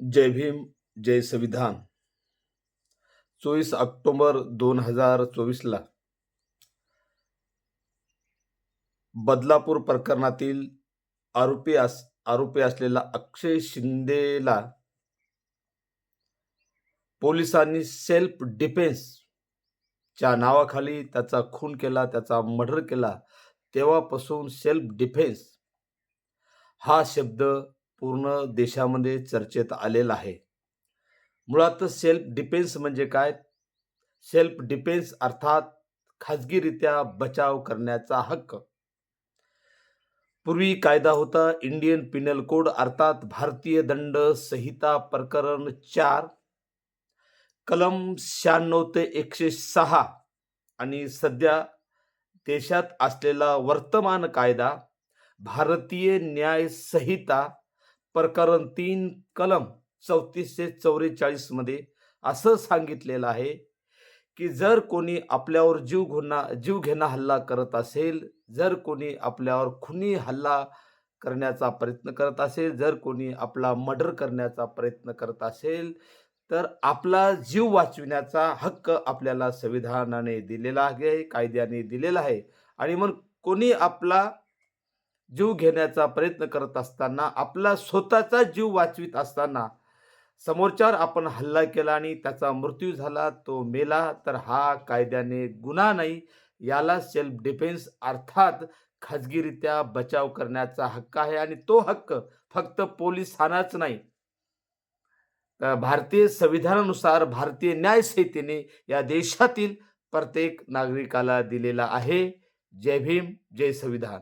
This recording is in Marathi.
जय भीम जय संविधान. चोवीस ऑक्टोबर दोन हजार चोवीसला बदलापूर प्रकरणातील आरोपी अस आरोपी असलेला अक्षय शिंदेला पोलिसांनी सेल्फ डिफेन्स च्या नावाखाली त्याचा खून केला त्याचा मर्डर केला. तेव्हापासून सेल्फ डिफेन्स हा शब्द पूर्ण देशामध्ये चर्चेत आलेला आहे. मुळात सेल्फ डिफेन्स म्हणजे काय? सेल्फ डिफेन्स अर्थात खाजगीरित्या बचाव करण्याचा हक्क. पूर्वी कायदा होता इंडियन पिनल कोड अर्थात भारतीय दंड संहिता प्रकरण चार कलम शहाण्णव ते एकशे सहा आणि सध्या देशात असलेला वर्तमान कायदा भारतीय न्याय संहिता प्रकरण तीन कलम चौतीसशे चौवेचाळीसमध्ये असं सांगितलेलं आहे की जर कोणी आपल्यावर जीव घुना जीव घेणा हल्ला करत असेल जर कोणी आपल्यावर खुनी हल्ला करण्याचा प्रयत्न करत असेल जर कोणी आपला मर्डर करण्याचा प्रयत्न करत असेल तर आपला जीव वाचविण्याचा हक्क आपल्याला संविधानाने दिलेला आहे कायद्याने दिलेला आहे. आणि मग कोणी आपला जीव घेण्याचा प्रयत्न करत असताना आपला स्वतःचा जीव वाचवित असताना समोरच्यावर आपण हल्ला केला आणि त्याचा मृत्यू झाला तो मेला तर हा कायद्याने गुन्हा नाही. याला सेल्फ डिफेन्स अर्थात खाजगीरित्या बचाव करण्याचा हक्क आहे आणि तो हक्क फक्त पोलिसांनाच नाही. तर भारतीय संविधानानुसार भारतीय न्यायसंहितेने या देशातील प्रत्येक नागरिकाला दिलेला आहे. जय भीम जय संविधान.